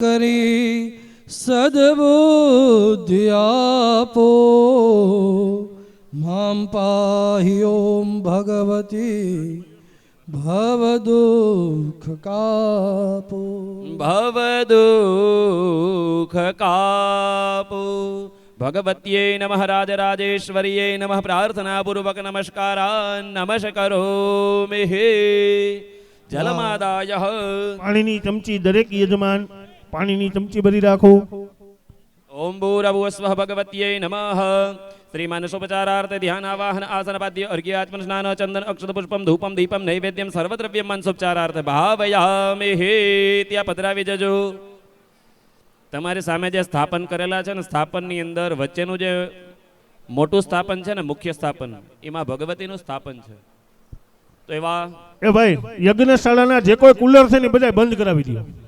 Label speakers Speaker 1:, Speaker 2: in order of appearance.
Speaker 1: કરી સદબુદ્ધિ આપો મામ પાહી ઓમ ભગવતી ભવદુઃખ કાપો
Speaker 2: ભવદુઃખ કાપો ભગવત્યે નમઃ રાજરાજેશ્વર્યે નમઃ પ્રાર્થનાપૂર્વક નમસ્કારા નમસ્કરો હે જલમાદાય
Speaker 3: પાણીની ચમચી દરેક યજમાન પાણીની ચમચી ભરી રાખો.
Speaker 2: ઓમ ભૂરભુવસ્વ ભગવત્યે નમઃ. શ્રી માનસોપચારાર્થ ધ્યાન આવાહન આસન પાદ્ય અર્ઘ્ય આત્મન સ્નાન ચંદન અક્ષત પુષ્પમ ધૂપમ દીપમ નૈવેદ્યમ સર્વદ્રવ્યમ માનસોપચારાર્થ ભાવયામે હે ત્યાં પધરાવી જજો. તમારી સામે જે સ્થાપન કરેલા છે ને સ્થાપનની અંદર વચ્ચેનું જે મોટું સ્થાપન છે ને મુખ્ય સ્થાપન એમાં ભગવતીનું સ્થાપન છે. તો એવા
Speaker 3: એ ભાઈ યજ્ઞશાળાના જે કોઈ કુલર છે ને બધા બંધ કરાવી દો.